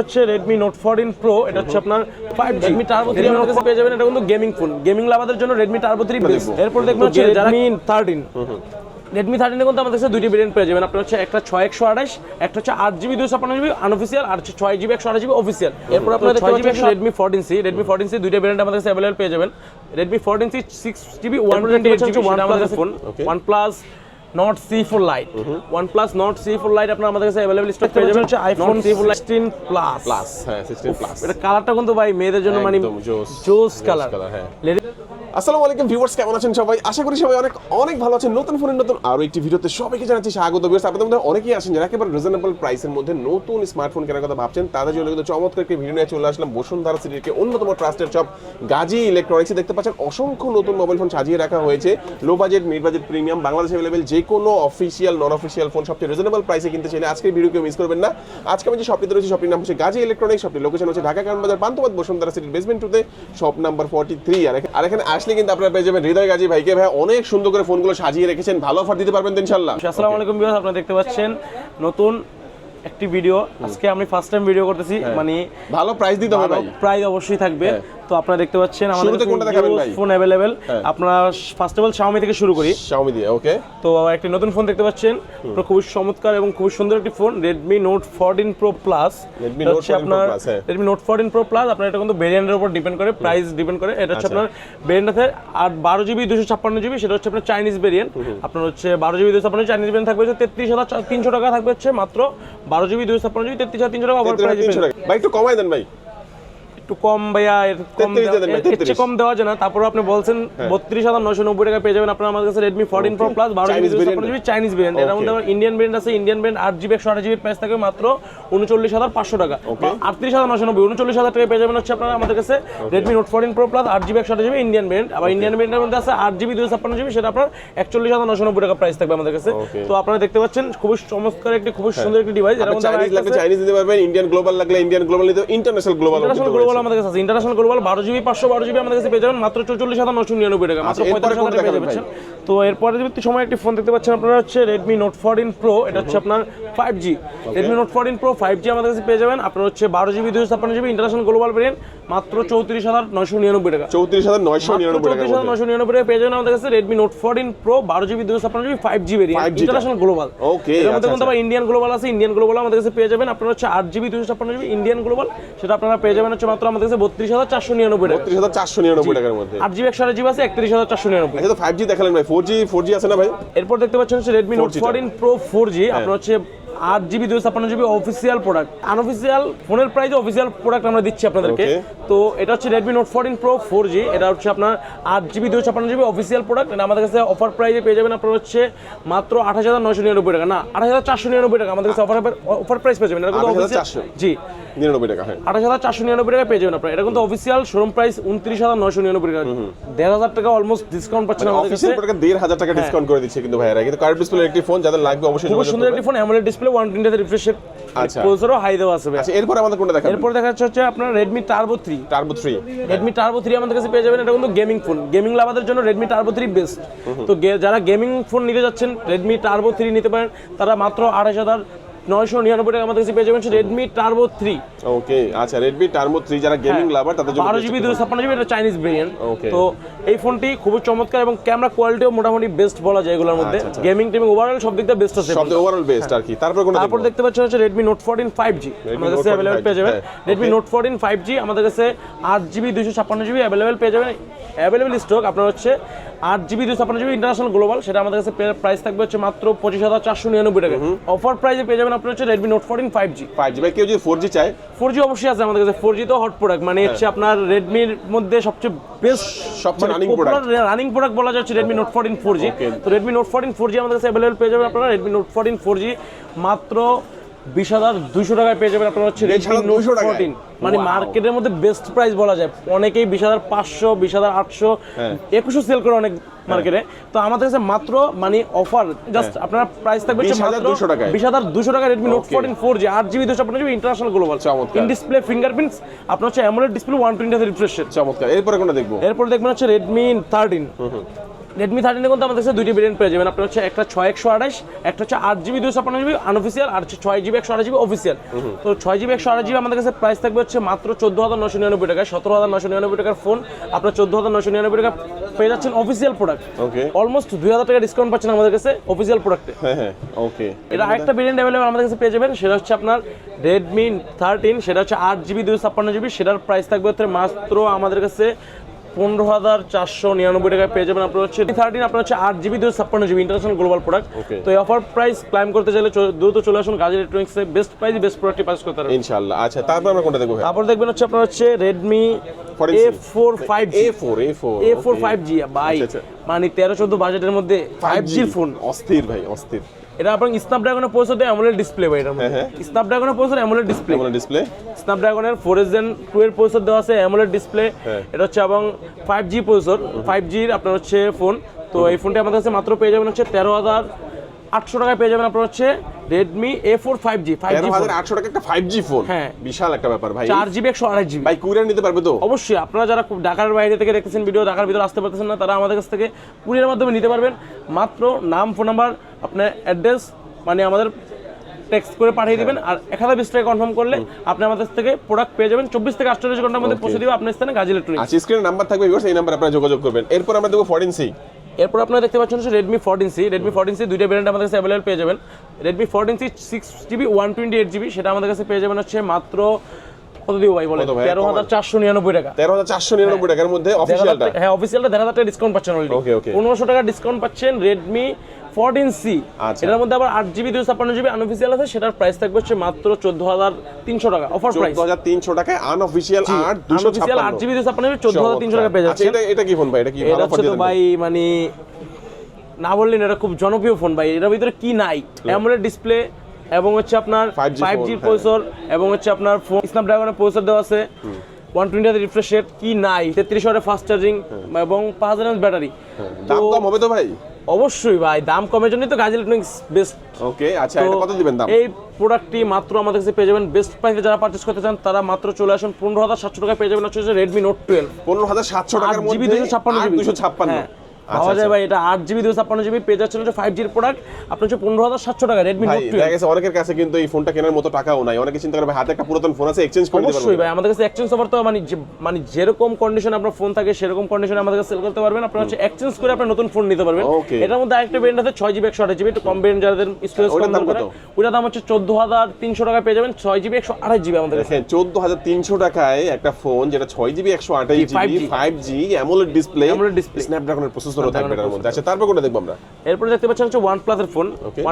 হচ্ছে Redmi note fourteen pro এটা হচ্ছে আপনার ফাইভ রেডমি টার্বো থ্রি আমার কাছে পেয়ে যাবেন এটা কিন্তু গেমিং ফোন গেমিং লাভাদের জন্য রেডমি টার্বো থ্রি বেস্ট এরপর দেখবেন হচ্ছে রেডমি থার্টিন রেডমি থার্টিনে কিন্তু আমাদের কাছে দুইটি ভেরিয়েন্ট পেয়ে যাবেন। আপনার হচ্ছে একটা ছয় একশো আঠাশ একটা হচ্ছে আট জিবি দুশো ছাপ্পান্ন জিবি আনঅফিসিয়াল আর হচ্ছে ছয় জিবি একশো আঠাশ জিবি অফিসিয়াল এরপর আপনার ছয় GB Redmi fourteen C Redmi fourteen C দুইটা ভেরিয়েন্ট আমাদের কাছে অ্যাভেলেবল পেয়ে যাবেন। Redmi fourteen C six GB one twenty eight GB one plus phone. One plus Nord C four lite one plus Nord C four lite আপনার আমাদের কাছে available stock পেয়ে যাবেন। হচ্ছে iPhone C four sixteen plus plus হ্যাঁ sixteen plus এটা কালারটা কিন্তু ভাই মেয়েদের জন্য মানে জোস কালার হ্যাঁ। আসসালামু আলাইকুম ভিউয়ার্স, কেমন আছেন সবাই? আশা করি সবাই অনেক অনেক ভালো আছেন। নতুন ফোনের নতুন আরও একটি ভিডিওতে সবাইকে জানাচ্ছি স্বাগত ভিউয়ার্স। আপনাদের মধ্যে অনেকেই আছেন যারা একেবারে রিজনেবল প্রাইসের মধ্যে নতুন স্মার্টফোন কেনার কথা ভাবছেন। তাদের জন্য কিন্তু চমৎকার একটি ভিডিও নিয়ে চলে আসলাম। বসুন্ধরা সিটিকে অন্যতম ট্রাস্টেড শপ গাজী ইলেকট্রনিক্সে দেখতে পাচ্ছেন অসংখ্য নতুন মোবাইল ফোন সাজিয়ে রাখা হয়েছে। Low budget mid budget premium বাংলাদেশে অ্যাভেলেবেল যে কোনো অফিসিয়াল নন অফিসিয়াল ফোন সবচেয়ে রিজনেবল প্রাইসে কিনতে চাইলে আজকের ভিডিও কেউ মিস করবেন না। আজকে আমি যে শপটিতে রয়েছে শপটির নাম হচ্ছে গাজী ইলেকট্রনিক্স শপটির লোকেশন হচ্ছে ঢাকা কারণ বাজার পান্থবাদ বসুন্ধরা সিটির বেসমেন্ট টুতে শপ নাম্বার ফর্টি থ্রি আর এখানে আসলে কিন্তু আপনার পেয়ে যাবেন হৃদয় গাজী ভাইকে। ভাই অনেক সুন্দর করে ফোনগুলো সাজিয়ে রেখেছেন। ভালো অফার দিতে পারবেন ইনশাআল্লাহ। ইনশাল্লাহ আসসালামু আলাইকুম ভিউয়ার্স আপনারা দেখতে পাচ্ছেন নতুন একটি ভিডিও আজকে আমি ফার্স্ট টাইম ভিডিও করতেছি মানে ভালো প্রাইস দিতে হবে ভাই। প্রাইস অবশ্যই থাকবে। হ্যাঁ। তো আপনারা দেখতে পাচ্ছেন আমাদের? Phone available. আপনারা ফার্স্ট অফ অল Xiaomi থেকে শুরু করি। Xiaomi দিয়ে ওকে তো একটি নতুন ফোন দেখতে পাচ্ছেন। খুবই চমৎকার এবং খুবই সুন্দর একটি phone Redmi Note 14 Pro Plus Redmi Note হচ্ছে 14 Pro আপনার। Redmi Note 14 Pro Plus আপনার এটা কিন্তু ভেরিয়েন্টের উপর ডিপেন্ড করে প্রাইস ডিপেন্ড করে। এটা হচ্ছে আচ্ছা। আপনার ভেরিয়েন্ট আছে আর বারো জিবি দুশো ছাপ্পান্ন জিবি সেটা হচ্ছে আপনার চাইনিজ ভেরিয়েন্ট আপনার হচ্ছে বারো জিবি দুশো ছাপ্পান্ন চাইনিজ ভেরিয়েন্ট থাকবে হচ্ছে তেত্রিশ হাজার তিনশো টাকা থাকবে হচ্ছে মাত্র বারো জিবি দুশো ছাপ্পান্ন জিবি তেত্রিশ হাজার তিনশো টাকা ওভার প্রাইস ভাই একটু কমাই দেন ভাই। একটু কম ভাইয়া এর কম 33 দিয়ে দেন ভাই, দেওয়া- এর কম দেওয়া যায় না। তারপর আপনি বলছেন বত্রিশ হাজার নয়শো নব্বই টাকা পেয়ে যাবেন। আপনার আমাদের কাছে রেডমি ফোরটিন প্রো প্লাস বারো জিবি চাইনিজ ভেরিয়েন্ট এর মধ্যে ইন্ডিয়ান ভেরিয়েন্ট আছে। ইন্ডিয়ান ভেরিয়েন্ট আট জিবি একশো আট জিবির প্রাইস থাকবে মাত্র উনচল্লিশ হাজার পাঁচশো টাকা। আটত্রিশ হাজার নশো নব্বই উনচল্লিশ হাজার টাকা পেয়ে যাবেন হচ্ছে আপনারা আমাদের কাছে Redmi note fourteen pro plus আট জিবি একশো আট জিবি ইন্ডিয়ান ভেরিয়েন্ট আবার ইন্ডিয়ান ভেরিয়েন্টের মধ্যে আছে আট জিবি দুশো ছাপ্পান্ন জিবি সেটা আপনার একচল্লিশ হাজার নশো নব্বই টাকা প্রাইস থাকবে আমাদের কাছে। তো আপনারা দেখতে পাচ্ছেন খুবই চমৎকার একটি খুবই সুন্দর একটি ডিভাইস এর মধ্যে চাইনিজ দিতে পারবেন ইন্ডিয়ান গ্লোবাল লাগলে ইন্ডিয়ান গ্লোবাল নিতে ইন্টারন্যাশনাল গ্লোবাল ইন্টারন্যাশনাল গ্লোবাল আমাদের কাছে আছে। ইন্টারন্যাশনাল গ্লোবাল বারো জিবি পাঁচশো বারো জিবি আমাদের কাছে পেয়ে যাবেন। মাত্র চৌচল্লিশ হাজার নশো নিরানব্বই টাকা মাত্র আচ্ছা, পঁয়তাল্লিশ কোনটা হাজার পেয়ে যাবেন। যাচ্ছেন তো এরপরে যদি সময় একটি ফোন দেখতে পাচ্ছেন আপনারা হচ্ছে রেডমি নোট ফোরটিন প্রো এটা হচ্ছে আপনার five G Redmi note fourteen pro five G আমাদের কাছে পেয়ে যাবেন। আপনার হচ্ছে বারো জিবি দুশো ছাপ্পান্ন জিবি ইন্টারন্যাশনাল গ্লোবাল ভেরিয়েন্ট মাত্র চৌত্রিশ হাজার নশো নিরানব্বই টাকা। চৌত্রিশ হাজার নয়শো নিরানব্বই চৌত্রিশ হাজার নশো নিরানব্বই টাকা পেয়ে যাবেন আমাদের কাছে রেডমি নোট ফোরটিন প্রো বারো জিবি দুশো ছাপ্পান্ন জিবি ফাইভ জি ভেরিয়েন্ট 5G টা। ইন্টারন্যাশনাল গ্লোবাল Okay, এর মধ্যে আচ্ছা, কিন্তু আবার ইন্ডিয়ান গ্লোবাল আছে। ইন্ডিয়ান গ্লোবাল আমাদের কাছে পেয়ে যাবেন আপনার হচ্ছে আট জিবি দুশো ছাপ্পান্ন জিবি ইন্ডিয়ান গ্লোবাল সেটা আপনারা পেয়ে যাবেন হচ্ছে মাত্র আমাদের কাছে বত্রিশ হাজার চারশো নিরানব্বই টাকা। বত্রিশ হাজার চারশো নিরানব্বই টাকার মধ্যে। আট জিবি একশো আট জিবি আছে একত্রিশ হাজার চারশো নিরানব্বই আচ্ছা তো ফাইভ জি দেখালেন ভাই। ফোর জি ফোর জি আছে না ভাই? এরপর দেখতে পাচ্ছেন হচ্ছে রেডমি নোট 4G টা। ফোরটিন প্রো ফোর জি আপনার হচ্ছে আট জিবি দুশো ছাপ্পান্ন জিবি অফিসিয়াল প্রোডাক্ট আনঅফিসিয়াল ফোনের প্রাইসে অফিসিয়াল প্রোডাক্ট আমরা দিচ্ছি আপনাদেরকে। তো এটা হচ্ছে Redmi note fourteen pro four G এটা হচ্ছে আপনার আট জিবি দুশো ছাপ্পান্ন জিবি অফিসিয়াল প্রোডাক্ট এটা আমাদের কাছে অফার প্রাইসে পেয়ে যাবেন আপনার হচ্ছে মাত্র আঠাশ হাজার নশো নিরানব্বই টাকা। না আঠাশ হাজার চারশো নিরানব্বই টাকা আমাদের কাছে অফার অফার প্রাইস পেয়ে যাবেন। এটা কিন্তু জি। নিরানব্বই টাকা হ্যাঁ। আঠাশ হাজার চারশো নিরানব্বই টাকা পেয়ে যাবেন আপনার। এটা কিন্তু অফিসিয়াল শোরুম প্রাইস উনত্রিশ হাজার নশো নিরানব্বই টাকা। দেড় হাজার টাকা অলমোস্ট ডিসকাউন্ট পাচ্ছেন আমাদের কাছে। অফিসিয়াল প্রোডাক্ট দেড় হাজার টাকা ডিসকাউন্ট করে দিচ্ছে কিন্তু ভাইয়ারা। কিন্তু কার্ড ডিসপ্লে একটি ফোন যাদের লাগবে অবশ্যই খুব সুন্দর একটি phone AMOLED display one twenty রিফ্রেশের। প্রসেসরও হাই দেওয়া আছে আচ্ছা এরপর আমাদের কোনটা দেখাবেন? এরপর দেখা যাচ্ছে হচ্ছে আপনার Redmi Turbo 3 Turbo 3 Redmi Turbo 3 আমাদের কাছে পেয়ে যাবেন এটা কিন্তু গেমিং ফোন গেমিং লাভাদের জন্য Redmi Turbo 3 বেস্ট তো যারা গেমিং ফোন নিতে যাচ্ছেন Redmi Turbo 3 নিতে পারেন। তারা মাত্র আঠাশ হাজার নয়শো নিরানব্বই টাকা আমাদের কাছে পেয়ে যাবেন রেডমি টার্বো থ্রি ওকে আচ্ছা রেডমি টার্বো থ্রি যারা গেমিং লাভার তাদের জন্য বারো জিবি দুশো ছাপ্পান্ন জিবি এটা চাইনিজ ভেরিয়েন্ট. তো এই ফোনটি খুবই চমৎকার এবং ক্যামেরা কোয়ালিটিও মোটামুটি বেস্ট বলা যায় এগুলোর মধ্যে। গেমিং টেমিং ওভারঅল সব দিক দিয়ে বেস্ট আছে। সব ওভারঅল বেস্ট আর কি। তারপর কোনটা তারপর দেখতে পাচ্ছেন হচ্ছে জি আমাদের কাছে Note 14 অ্যাভেলেবেল 5G পেয়ে যাবেন। হ্যাঁ, ফাইভ জি আমাদের কাছে পেয়ে যাবেন। অ্যাভেলেবেল স্টক আপনার হচ্ছে আট জিবি দুশো ছাপ্পান্ন জিবি ইন্টারন্যাশনাল গ্লোবাল সেটা আমাদের কাছে প্রাইস থাকবে হচ্ছে মাত্র পঁচিশ হাজার চারশো নিরানব্বই টাকা অফার প্রাইসে পেয়ে যাবেন আপনার হচ্ছে Redmi note fourteen five G five G ভাই কেউ যদি ফোর জি চায়? ফোর জি অবশ্যই আছে আমাদের কাছে। ফোর জি তো হট প্রোডাক্ট মানে হচ্ছে আপনার রেডমির মধ্যে সবচেয়ে বেস্ট সবচেয়ে রানিং প্রোডাক্ট রানিং প্রোডাক্ট বলা যাচ্ছে Redmi note fourteen four G তো Redmi note fourteen four G আমাদের কাছে অ্যাভেলেবল পেয়ে যাবেন আপনারা। Redmi note fourteen four G মাত্র বিশ হাজার দুইশো টাকায় পেয়ে যাবেন আপনারা হচ্ছে রেডমি নোট ফোরটিন মানে মার্কেটের মধ্যে বেস্ট প্রাইস বলা যায়। অনেকেই বিশ হাজার পাঁচশো বিশ হাজার আটশো হ্যাঁ। একুশো সেল করে অনেক মার্কেটে তো আমাদের কাছে মাত্র মানে অফার জাস্ট আপনার প্রাইস থাকবে হচ্ছে 20,200 টাকায়। বিশ হাজার দুশো টাকা Redmi note. Fourteen four G আট জিবি দুশো আপনার international global. In display fingerprints আপনার হচ্ছে অ্যামোলেড ডিসপ্লে ওয়ান টোয়েন্টি রিফ্রেশের চমৎকার। এরপরে কোনটা দেখব? এরপর দেখবেন হচ্ছে রেডমি থার্টিন রেডমি থার্টিনে কিন্তু আমাদের কাছে দুইটি ভেরিয়েন্ট পেয়ে যাবেন। আপনার হচ্ছে একটা ছয় একশো আঠাশ একটা হচ্ছে আট জিবি দুশো ছাপ্পান্ন জিবি আনঅফিসিয়াল আর হচ্ছে ছয় জিবি একশো আঠাশ জিবি অফিসিয়াল তো ছয় জিবি একশো আঠাশ জিবি আমাদের কাছে প্রাইস থাকবে হচ্ছে মাত্র চোদ্দ হাজার নশো নিরানব্বই টাকা সতেরো হাজার নশো নিরানব্বই টাকার ফোন আপনার চোদ্দ হাজার নশো নিরানব্বই টাকা পেয়ে যাচ্ছেন অফিসিয়াল প্রোডাক্ট ওকে অলমোস্ট দুই হাজার টাকা ডিসকাউন্ট পাচ্ছেন আমাদের কাছে অফিসিয়াল প্রোডাক্টে হ্যাঁ হ্যাঁ ওকে এটা আরেকটা ভেরিয়েন্ট অ্যাভেলেবল আমাদের কাছে পেয়ে যাবেন সেটা হচ্ছে আপনার রেডমি থার্টিন সেটা হচ্ছে আট জিবি দুশো ছাপ্পান্ন জিবি সেটার প্রাইস থাকবে হচ্ছে মাত্র আমাদের কাছে পনেরো হাজার চারশো নিরানব্বই টাকায় পেয়ে যাবেন আপনার হচ্ছে থার্টিন আপনার হচ্ছে আট জিবি দুশো ছাপ্পান্ন জিবি ইন্টারন্যাশনাল গ্লোবাল প্রোডাক্ট তো এই অফার প্রাইস ক্লাইম করতে চাইলে দ্রুত চলে আসুন গাজী ইলেকট্রনিক্সে বেস্ট প্রাইস বেস্ট প্রোডাক্টটি পাস করতে পারবেন ইনশাআল্লাহ। আচ্ছা তারপর আমরা কোনটা দেখব তারপর দেখবেন হচ্ছে আপনার হচ্ছে Redmi A four five A four A four A four five G ভাই। আচ্ছা, আচ্ছা। মানে তেরো চোদ্দ বাজেটের মধ্যে ফাইভ জির ফোন অস্থির ভাই অস্থির। এটা আপনার স্ন্যাপড্রাগনের প্রসেসর অ্যামোলেড ডিসপ্লে ভাই এটার হ্যাঁ, মধ্যে স্ন্যাপড্রাগনের processor AMOLED display AMOLED display স্ন্যাপড্রাগনের four S Gen two এর প্রসেসর দেওয়া আছে অ্যামোলেড ডিসপ্লে। এটা হচ্ছে এবং ফাইভ জি প্রসেসর ফাইভ জির আপনার হচ্ছে ফোন তো এই ফোনটি আমাদের কাছে মাত্র পেয়ে যাবেন হচ্ছে তেরো হাজার আটশো টাকায় পেয়ে যাবেন আপনার হচ্ছে Redmi A four five G five G আটশো টাকা একটা ফাইভ জি ফোন হ্যাঁ। বিশাল একটা ব্যাপার ভাই। চার জিবি একশো আড়াই জিবি ভাই কুরিয়ার নিতে পারবে তো? অবশ্যই আপনারা যারা খুব ঢাকার বাইরে থেকে দেখতেছেন ভিডিও ঢাকার ভিতরে আসতে পারতেছেন না তারা আমাদের কাছ থেকে কুরিয়ার মাধ্যমে নিতে পারবেন। মাত্র নাম ফোন নাম্বার আপনার অ্যাড্রেস মানে আমাদের টেক্সট করে পাঠিয়ে দিবেন। আর এক হাজার বিশ টাকা কনফার্ম করলে আপনি আমাদের থেকে প্রোডাক্ট পেয়ে যাবেন। চব্বিশ থেকে আটচল্লিশ ঘণ্টার মধ্যে পৌঁছে দিবে আপনার স্থানে গাজী ইলেকট্রনিক্স স্ক্রিনে নাম্বার থাকবে এই নাম্বার আপনারা যোগাযোগ করবেন। এরপর আমরা দেখব ফোরটিন সি এরপর আপনারা দেখতে পাচ্ছেন হচ্ছে Redmi fourteen C Redmi fourteen C দুইটা ব্র্যান্ড আমাদের কাছে অ্যাভেলেবল পেয়ে যাবেন। Redmi fourteen C six GB one twenty eight GB সেটা আমাদের কাছে পেয়ে যাবেন হচ্ছে মাত্র কত দিব ভাই বলে তেরো হাজার চারশো নিরানব্বই টাকা। তেরো হাজার চারশো নিরানব্বই টাকার মধ্যে অফিসিয়ালটা হ্যাঁ অফিসিয়ালটা দেড় হাজার টাকা ডিসকাউন্ট পাচ্ছেন অলরেডি Okay, okay. পনেরোশো টাকা ডিসকাউন্ট পাচ্ছেন রেডমি ফোরটিন সি। এটার মধ্যে আবার আট জিবি দুশো ছাপ্পান্ন জিবি আনঅফিসিয়াল আছে সেটার প্রাইস থাকবে হচ্ছে মাত্র চোদ্দ হাজার তিনশো টাকা অফার প্রাইস চোদ্দ হাজার তিনশো টাকায় আনঅফিসিয়াল আর দুশো আনঅফিসিয়াল আট জিবি দুশো ছাপ্পান্ন জিবি চোদ্দ হাজার তিনশো টাকা পেয়ে আচ্ছা যাচ্ছে এটা এটা কি ফোন ভাই? এটা কি এটা হচ্ছে তো ভাই মানে না বললেন এটা খুব জনপ্রিয় ফোন ভাই। এটার ভিতরে কি নাই? অ্যামোলেড ডিসপ্লে এবং হচ্ছে আপনার ফাইভ জির। প্রসেসর এবং হচ্ছে আপনার ফোন স্ন্যাপড্রাগনের প্রসেসর দেওয়া আছে। ওয়ান টোয়েন্টি রিফ্রেশ রেট কি নাই? তেত্রিশ ওয়াটের ফাস্ট চার্জিং এবং পাঁচ হাজার ব্যাটারি দাম কম হবে তো ভাই? অবশ্যই ভাই দাম কমের জন্যই তো গাজী ইলেকট্রনিক্স বেস্ট ওকে আচ্ছা এটা কত দিবেন দাম। এই প্রোডাক্টটি মাত্র আমাদের কাছে পেয়ে যাবেন। বেস্ট প্রাইসে যারা পারচেস করতে চান তারা মাত্র চলে আসুন। পনেরো হাজার সাতশো টাকা পেয়ে যাবেন হচ্ছে রেডমি নোট টুয়েলভ পনেরো হাজার সাতশো টাকার জিবি মধ্যে দুশো ছাপ্পান্ন দুশো ছাপ্পান্ন। হ্যাঁ, পাওয়া যায় ভাই এটা আট জিবি দুশো ছাপ্পান্ন জিবি পেয়ে যাচ্ছেন হচ্ছে ফাইভ জির প্রোডাক্ট আপনার হচ্ছে পনেরো হাজার সাতশো টাকা রেডমি নোট দেখা গেছে অনেকের কাছে কিন্তু এই ফোনটা কেনার মতো টাকাও নাই। অনেকে চিন্তা করে ভাই হাতে একটা পুরাতন ফোন আছে এক্সচেঞ্জ করে অবশ্যই ভাই আমাদের কাছে এক্সচেঞ্জ অফার তো মানে মানে যেরকম কন্ডিশন আপনার ফোন থাকে সেরকম কন্ডিশনে আমাদের কাছে সেল করতে পারবেন। আপনার হচ্ছে এক্সচেঞ্জ করে আপনার নতুন ফোন নিতে পারবেন। এটার মধ্যে আরেকটা ব্র্যান্ড আছে ছয় জিবি একশো আঠাশ জিবি একটু কম ব্র্যান্ড যাদের স্টোরেজ কম দাম করে দাম হচ্ছে চোদ্দ হাজার তিনশো টাকা পেয়ে যাবেন ছয় জিবি একশো আঠাশ জিবি আমাদের কাছে। চোদ্দ হাজার তিনশো টাকায় একটা ফোন যেটা ছয় জিবি একশো আঠাশ GB five G AMOLED display AMOLED display। স্ন্যাপড্রাগনের প্রসেসরও থাকবে এটার মধ্যে আচ্ছা তারপর কোনটা দেখব আমরা? এরপরে দেখতে পাচ্ছেন হচ্ছে ওয়ান প্লাসের phone Okay.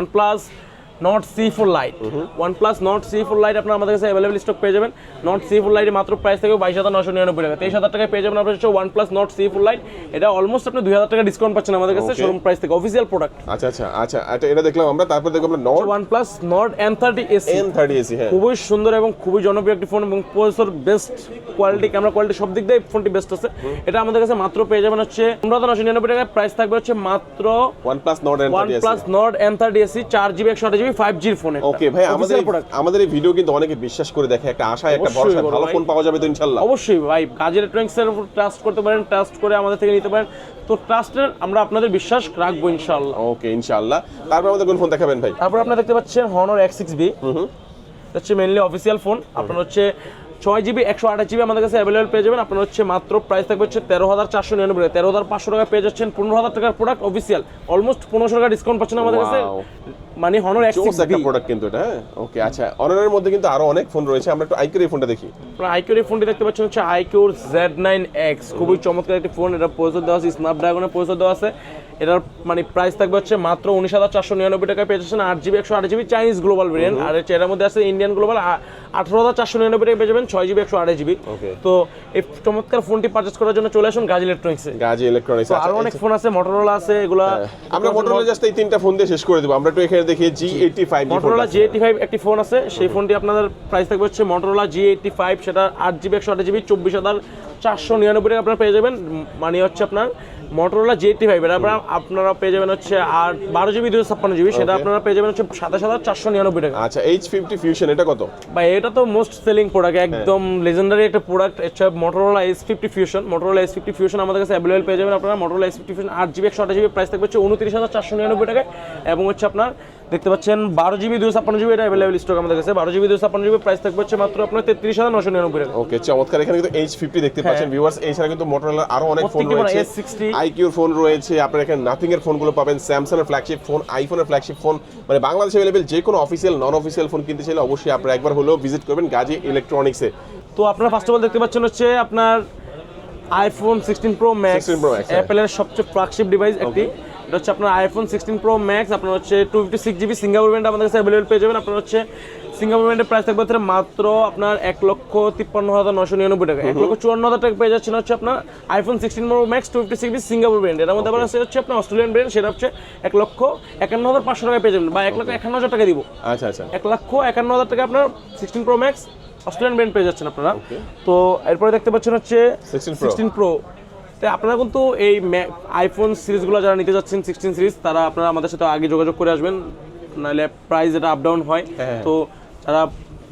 Nord C four lite one plus Nord C four lite আপনার আমাদের কাছে অ্যাভেলেবল স্টক পেয়ে যাবেন। নট সি ফোর লাইটের মাত্র প্রাইস থেকে বাইশ হাজার নশো নিরানব্বই টাকা। তেইশ হাজার টাকায় পেয়ে যাবেন আপনার হচ্ছে one plus Nord C four lite এটা অলমোস্ট আপনি দুই হাজার টাকা ডিসকাউন্ট পাচ্ছেন আমাদের কাছে শোরুম প্রাইস থেকে অফিসিয়াল প্রোডাক্ট আচ্ছা আচ্ছা আচ্ছা আচ্ছা এটা দেখলাম আমরা তারপর দেখব আমরা Nord one plus Nord N thirty SE N thirty SE হ্যাঁ। খুবই সুন্দর এবং খুবই জনপ্রিয় একটি ফোন এবং processor best quality camera quality সব দিক দিয়ে ফোনটি বেস্ট আছে। এটা আমাদের কাছে মাত্র পেয়ে যাবেন হচ্ছে পনেরো হাজার নশো নিরানব্বই টাকায়। প্রাইস থাকবে হচ্ছে মাত্র one plus Nord N plus Nord N thirty SE চার জিবি একশো আঠাশ জিবি ফাইভ জির ফোনে ওকে ভাই আমাদের আমাদের এই ভিডিও কিন্তু অনেকে বিশ্বাস করে দেখে একটা আশায় একটা ভরসা ভালো ফোন পাওয়া যাবে তো ইনশাল্লাহ। অবশ্যই ভাই গাজী ইলেকট্রনিক্সের উপর ট্রাস্ট করতে পারেন ট্রাস্ট করে আমাদের থেকে নিতে পারেন। তো ট্রাস্টের আমরা আপনাদের বিশ্বাস রাখব ইনশাআল্লাহ ওকে ইনশাল্লাহ। তারপর আমাদের কোন ফোন দেখাবেন ভাই? তারপর আপনারা দেখতে পাচ্ছেন হনর এক্স সিক্স বি হচ্ছে মেনলি অফিসিয়াল ফোন আপনার হচ্ছে ছয় জিবি একশো আঠাশ জিবি আমাদের কাছে অ্যাভেলেবল পেয়ে যাবেন। আপনার হচ্ছে মাত্র প্রাইস থাকবে হচ্ছে তেরো হাজার চারশো নিরানব্বই টাকা, তেরো হাজার পাঁচশো টাকা পেয়ে যাচ্ছেন পনেরো হাজার টাকার প্রোডাক্ট অফিসিয়াল অলমোস্ট পনেরোশো টাকা ডিসকাউন্ট পাচ্ছেন আমাদের কাছে. মানে হনর এক্স একটা প্রোডাক্ট কিন্তু এটা হ্যাঁ? ওকে আচ্ছা অনারের মধ্যে কিন্তু আরও অনেক ফোন রয়েছে আমরা একটু আইকের এই ফোনটা দেখি। আপনার আইকিউর এই ফোনটি দেখতে পাচ্ছেন হচ্ছে আইকিউর জেড নাইন এক্স খুবই চমৎকার একটি ফোন এটা প্রসেসর দেওয়া আছে স্ন্যাপড্রাগনের প্রসেসর দেওয়া আছে। এটার মানে প্রাইস থাকবে হচ্ছে মাত্র উনিশ হাজার চারশো নিরানব্বই টাকায় পেয়ে যাচ্ছেন আট জিবি একশো আট জিবি চাইনিজ গ্লোবাল ভেরিয়েন্ট আর হচ্ছে এটার মধ্যে আছে ইন্ডিয়ান গ্লোবাল আঠারো হাজার চারশো নিরানব্বই টাকা পেয়ে যাবেন ছয় জিবি একশো আট জিবি. তো এই চমৎকার ফোনটি পারচেস করার জন্য চলে আসুন গাজ ইলেকট্রনিক্সে গাজি ইলেকট্রনিক্স আরও অনেক ফোন আছে মোটরোলা আছে এগুলা আমরা মোটরোলা জাস্ট এই তিনটা ফোন দিয়ে শেষ করে দেবো আমরা একটু এখানে দেখি G. Eighty five Motorola G eighty five একটি ফোন আছে সেই ফোনটি আপনাদের প্রাইস থাকবে হচ্ছে মটোরোলা জি এইটি ফাইভ সেটা আট জিবি একশো আট জিবি চব্বিশ হাজার চারশো নিরানব্বই টাকা আপনারা পেয়ে যাবেন। মানে হচ্ছে আপনার মোটরোলা জেটি ফাইভ এটা আপনারা আপনারা পেয়ে যাবেন হচ্ছে আর বারো জিবি দুশো ছাপ্পান্ন জিবি সেটা আপনারা পেয়ে যাবেন হচ্ছে সাতাশ হাজার চারশো নিরানব্বই টাকা। আচ্ছা এইচ ফিফটি ফিউশন এটা কত? বা এটা তো মোস্ট সেলিং প্রোডাক্ট একদম লেজেন্ডারি একটা প্রোডাক্ট হচ্ছে Motorola S fifty fusion Motorola S fifty fusion আমাদের কাছে অ্যাভেলেবল পেয়ে যাবেন আপনারা মটোরোলা এস ফিফটি ফিউশন আট জিবি একশো আট জিবি প্রাইস থাকবে হচ্ছে উনত্রিশ হাজার চারশো নিরানব্বই টাকা এবং হচ্ছে আপনার দেখতে পাচ্ছেন বারো জিবি দুশো ছাপ্পান্ন জিবি এটা অ্যাভেলেবল স্টক আমাদের কাছে। বারো জিবি দুশো ছাপ্পান্ন জিবি প্রাইস থাকবে হচ্ছে মাত্র আপনার তেত্রিশ হাজার নশো নিরানব্বই টাকা। ওকে চমৎকার। এখানে কিন্তু এইচ ফিফটি দেখতে পাচ্ছেন ভিউয়ার্স এছাড়া কিন্তু মোটরোলার আরও অনেক ফোন মানে রয়েছে S60 আইকিউর ফোন রয়েছে। আপনার এখানে নাথিং এর ফোনগুলো পাবেন। স্যামসাং এর ফ্ল্যাগশিপ ফোন আইফোনের ফ্ল্যাগশিপ ফোন মানে বাংলাদেশে অ্যাভেলেবেল যে কোনো অফিসিয়াল নন অফিসিয়াল ফোন কিনতে চাইলে অবশ্যই আপনারা একবার হলেও ভিজিট করবেন গাজী ইলেকট্রনিক্সে তো আপনারা ফার্স্ট অফ অল দেখতে পাচ্ছেন হচ্ছে আপনার iPhone sixteen pro max 16 Pro Max, হ্যাঁ। অ্যাপেলের সবচেয়ে ফ্ল্যাগশিপ ডিভাইস একটি। এটা হচ্ছে আপনার আইফোন সিক্সটিন প্রো ম্যাক্স আপনার হচ্ছে two fifty six GB Singapore band আমাদের কাছে অ্যাভেলেবল পেয়ে যাবেন। আপনার হচ্ছে সিঙ্গাপুর ব্যান্ডের প্রাইস থাকবে হচ্ছে মাত্র আপনার এক লক্ষ তিপ্পান্ন হাজার নশো নিরানব্বই টাকা। এক লক্ষ চুয়ান্ন হাজার টাকা পেয়ে যাচ্ছেন হচ্ছে আপনার iPhone sixteen pro max two fifty six Singapore brand এর মধ্যে আবার হচ্ছে আপনার অস্ট্রেলিয়ান ব্র্যান্ড সেটা হচ্ছে এক লক্ষ একান্ন হাজার পাঁচশো টাকা পেয়ে যাবেন বা এক লক্ষ একান্ন হাজার টাকা দিব। আচ্ছা আচ্ছা। এক লক্ষ একান্ন হাজার টাকা আপনার sixteen pro max Australian brand পেয়ে যাচ্ছেন আপনারা। তো এরপরে দেখতে পাচ্ছেন হচ্ছে 16 সিক্সটিন প্রো তো আপনারা কিন্তু এই আইফোন সিরিজগুলো যারা নিতে যাচ্ছেন সিক্সটিন সিরিজ তারা আপনারা আমাদের সাথে আগে যোগাযোগ করে আসবেন। নাহলে প্রাইস এটা আপ ডাউন হয় হ্যাঁ। তো যারা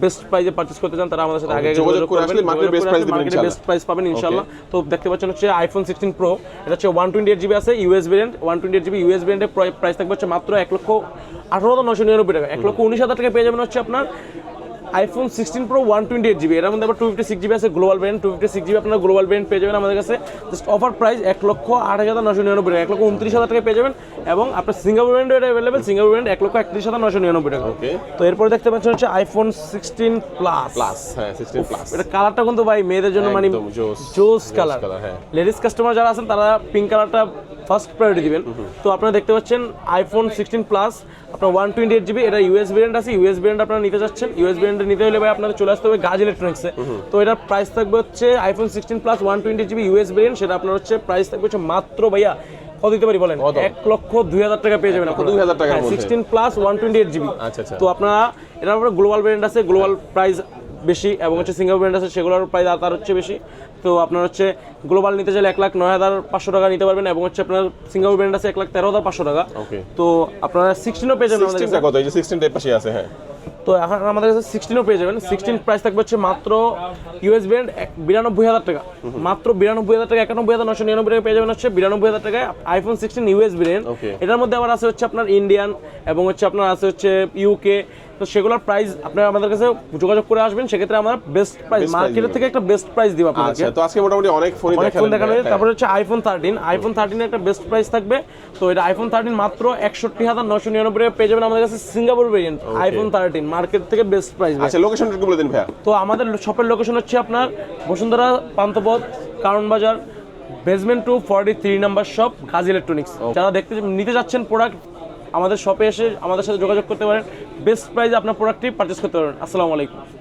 বেস্ট প্রাইসে পারচেজ করতে চান তারা আমাদের সাথে আগে যোগাযোগ করে আসলে market best price দিবেন মার্কেটে ইনশাল্লাহ। বেস্ট প্রাইস পাবেন ইনশাল্লাহ। তো দেখতে পাচ্ছেন হচ্ছে আইফোন সিক্সটিন প্রো এটা হচ্ছে ওয়ান টোয়েন্টি এইট জিবি আছে US variant one twenty eight GB US ভেরিয়েন্টের প্রাইস থাকবে হচ্ছে মাত্র এক লক্ষ আঠারো হাজার নশো নিরানব্বই টাকা। এক লক্ষ উনিশ হাজার টাকা পেয়ে যাবেন হচ্ছে আপনার iPhone sixteen pro one twenty eight GB এর মধ্যে আবার টু ফিফটি সিক্স জিবি আছে global brand two fifty six GB আপনার গ্লোবাল ব্র্যান্ড পেয়ে যাবেন আমাদের কাছে। জাস্ট অফার প্রাইস এক লক্ষ আট হাজার নশো নিরানব্বই টাকা এক লক্ষ উনত্রিশ হাজার টাকা পেয়ে যাবেন। এবং আপনার সিঙ্গাপুর ব্র্যান্ড এটা অ্যাভেলেবেল সিঙ্গাপুর ব্র্যান্ড এক লক্ষ একত্রিশ হাজার নশো নিরানব্বই টাকা। ওকে তো এরপরে দেখতে পাচ্ছেন হচ্ছে আইফোন সিক্সটিন প্লাস প্লাস হ্যাঁ সিক্সটিন প্লাস এটা কালারটা কিন্তু ভাই মেয়েদের জন্য মানে জোস কালার হ্যাঁ। লেডিস কাস্টমার যারা আছেন তারা পিঙ্ক কালারটা ফার্স্ট প্রায়োরিটি দিবেন। তো আপনারা দেখতে পাচ্ছেন আইফোন সিক্সটিন প্লাস আপনার ওয়ান টোয়েন্টি এইট জিবি এটা ইউএস ভেরিয়েন্ট আছে ইউএস ভেরিয়েন্ট আপনারা নিতে যাচ্ছেন। ইউএস ভেরিয়েন্ট নিতে হলে ভাই আপনাদের চলে আসতে হবে গাজ ইলেকট্রনিক্সে তো এটার প্রাইস থাকবে হচ্ছে iPhone sixteen plus one twenty GB US variant সেটা আপনার হচ্ছে প্রাইস থাকবে হচ্ছে মাত্র ভাইয়া কত দিতে পারি বলেন? এক লক্ষ দুই হাজার টাকা পেয়ে যাবেন দুই হাজার মধ্যে। Sixteen plus one twenty eight GB আচ্ছা তো আপনারা এটার উপরে গ্লোবাল ব্র্যান্ড আছে গ্লোবাল প্রাইস বেশি এবং হচ্ছে সিঙ্গাপুর ব্র্যান্ড আছে সেগুলোর প্রাইস তার হচ্ছে বেশি। তো আপনার হচ্ছে গ্লোবাল নিতে চাইলে এক লাখ নয় হাজার পাঁচশো টাকা নিতে পারবেন এবং হচ্ছে আপনার সিঙ্গাপুর ব্র্যান্ড আছে এক লাখ তেরো হাজার পাঁচশো টাকা। তো আপনারা সিক্সটিনও পেয়ে যাবেন কত? এই যে পাশে আছে হ্যাঁ। তো এখন আমাদের কাছে সিক্সটিনও পেয়ে যাবেন। সিক্সটিন প্রাইস থাকবে হচ্ছে মাত্র ইউএস ব্র্যান্ড বিরানব্বই হাজার টাকা। মাত্র বিরানব্বই হাজার টাকা একানব্বই হাজার নশো নিরানব্বই টাকা পেয়ে যাবেন হচ্ছে বিরানব্বই হাজার টাকায় আইফোন সিক্সটিন ইউএস ব্র্যান্ড এটার মধ্যে আবার আছে হচ্ছে আপনার ইন্ডিয়ান এবং হচ্ছে আপনার আছে হচ্ছে ইউকে তো সেগুলোর প্রাইস আপনারা আমাদের কাছে যোগাযোগ করে আসবেন সেক্ষেত্রে আমরা বেস্ট প্রাইস মার্কেটের থেকে একটা বেস্ট প্রাইস দিব আপনাদেরকে। আচ্ছা তো আজকে মোটামুটি অনেক ফোন দেখানো হয়েছে তারপরে হচ্ছে আইফোন থার্টিন আইফোন থার্টিনের একটা বেস্ট প্রাইস থাকবে। তো এটা আইফোন থার্টিন মাত্র একষট্টি হাজার নশো নিরানব্বই পেয়ে যাবেন আমাদের কাছে Singapore variant iPhone thirteen market থেকে বেস্ট প্রাইস আচ্ছা লোকেশনটা একটু বলে দিন ভাইয়া। তো আমাদের শপের লোকেশন হচ্ছে আপনার Bashundhara Panthapath Karwan Bazar basement two forty three number shop Gazi electronics যারা দেখতে নিতে যাচ্ছেন প্রোডাক্ট আমাদের শপে এসে আমাদের সাথে যোগাযোগ করতে পারেন। বেস্ট প্রাইজে আপনার প্রোডাক্টটি পারচেস করতে পারেন। আসসালামু আলাইকুম।